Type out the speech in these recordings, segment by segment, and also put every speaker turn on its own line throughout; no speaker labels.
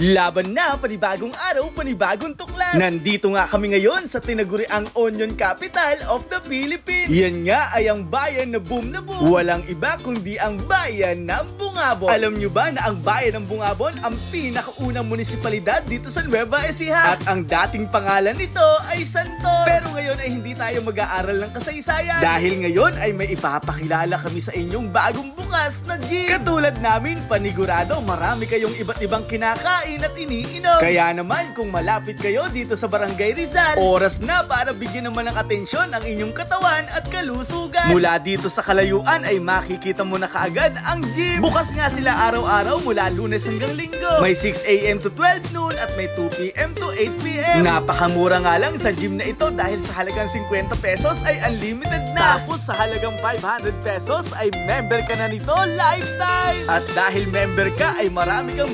Laban na, panibagong araw, panibagong tuklas. Nandito nga kami ngayon sa tinaguriang Onion Capital of the Philippines. Yan nga ay ang bayan na boom na boom. Walang iba kundi ang bayan ng Bungabon. Alam nyo ba na ang bayan ng Bungabon ang pinakaunang munisipalidad dito sa Nueva Ecija? At ang dating pangalan nito ay Santor. Pero ngayon ay hindi tayo mag-aaral ng kasaysayan. Dahil ngayon ay may ipapakilala kami sa inyong bagong bukas na gym. Katulad namin, panigurado marami kayong iba't ibang kinakain at iniinom. Kaya naman kung malapit kayo dito sa Barangay Rizal, oras na para bigyan naman ng atensyon ang inyong katawan at kalusugan. Mula dito sa kalayuan ay makikita mo na kaagad ang gym. Bukas nga sila araw-araw mula lunes hanggang linggo. May 6am to 12 noon at may 2pm to 8pm. Napakamura nga lang sa gym na ito dahil sa halagang 50 pesos ay unlimited na. Tapos sa halagang 500 pesos ay member ka na nito lifetime. At dahil member ka ay marami kang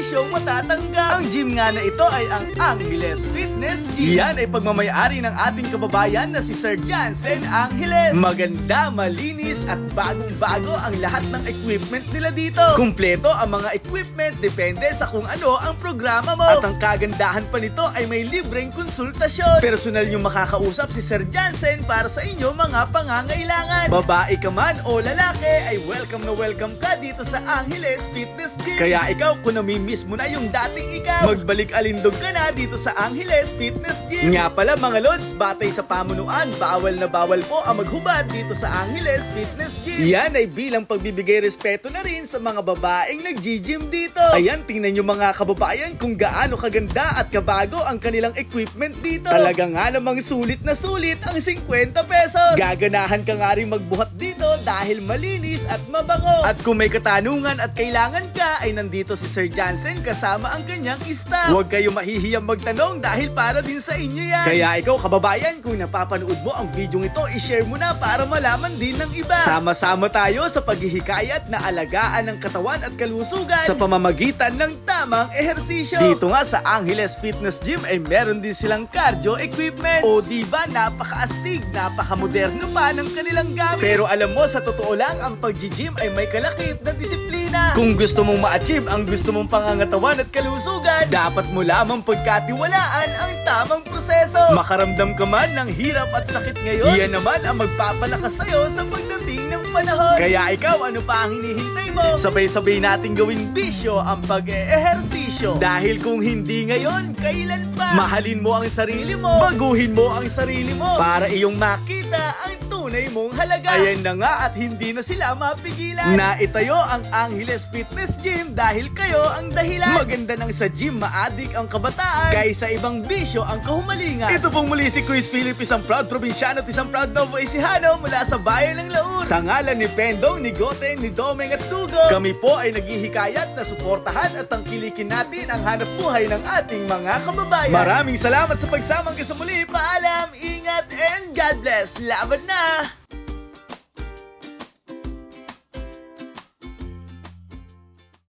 benepisyong matatanggap. Ang gym nga na ito ay ang Angeles Fitness Gym. Yan ay pagmamayari ng ating kababayan na si Sir Jansen Angeles. Maganda, malinis at bagong-bago ang lahat ng equipment nila dito. Kumpleto ang mga equipment depende sa kung ano ang programa mo. At ang kagandahan pa nito ay may libreng konsultasyon. Personal yung makakausap si Sir Jansen para sa inyo mga pangangailangan. Babae ka man o lalaki ay welcome na welcome ka dito sa Angeles Fitness Gym. Kaya ikaw kung namimiss mo na yung dating ikaw, magbalik alindog ka na dito sa Angeles Fitness Gym. Nga pala mga lods, batay sa pamunuan, bawal na bawal po ang maghubad dito sa Angeles Fitness Gym. Yan ay bilang pagbibigay respeto na rin sa mga babaeng nag-gym dito. Ayan, tingnan nyo mga kababayan kung gaano kaganda at kabago ang kanilang equipment dito. Talaga nga namang sulit na sulit ang 50 pesos. Gaganahan ka nga rin magbuhat dito dahil malinis at mabango. At kung may katanungan at kailangan ka ay nandito si Sir Jansen kasama ang kanyang staff. Huwag kayo mahihiyang magtanong dahil para din sa inyo yan. Kaya ikaw kababayan, kung napapanood mo ang video ito, i-share mo na para malaman din ng iba. Sama-sama tayo sa paghihikayat na alagaan ng katawan at kalusugan sa pamamagitan ng tamang ehersisyo. Dito nga sa Angeles Fitness Gym ay meron din silang cardio equipment. O di ba napakaastig, napakamoderno pa ng kanilang gamit. Pero alam mo, sa totoo lang, ang pag-gym ay may kalakip na disiplina. Kung gusto mong ma-achieve ang gusto mong pangangatawan at kalusugan, dapat mo lamang pagkatiwalaan ang tamang proseso. Makaramdam ka man ng hirap at sakit ngayon, yan naman ang magpapalakas sa'yo sa pagdating ng panahon. Kaya ikaw, ano pa ang hinihintay mo? Sabay-sabay nating gawing bisyo ang pag-ehersisyo. Dahil kung hindi ngayon, kailan pa? Mahalin mo ang sarili mo, baguhin mo ang sarili mo para iyong makita ang tunay mong halaga. Ayan na nga at hindi na sila mapigilan. Na itayo ang Angeles Fitness Gym dahil kayo ang dahilan. Maganda nang sa gym maadik ang kabataan kaysa ibang bisyo ang kahumalingan. Ito pong muli si Quiz Philip, isang proud probinsyano at isang proud Novo Ecijano mula sa bayan ng Laur. Sa ngalan ni Pendong, ni Gote, ni Domeng at Tugo, kami po ay naghihikayat na suportahan at tangkilikin natin ang hanap buhay ng ating mga kababayan. Maraming salamat sa pagsamang ka sa muli. Paalam, ingat, and God bless. Laban na!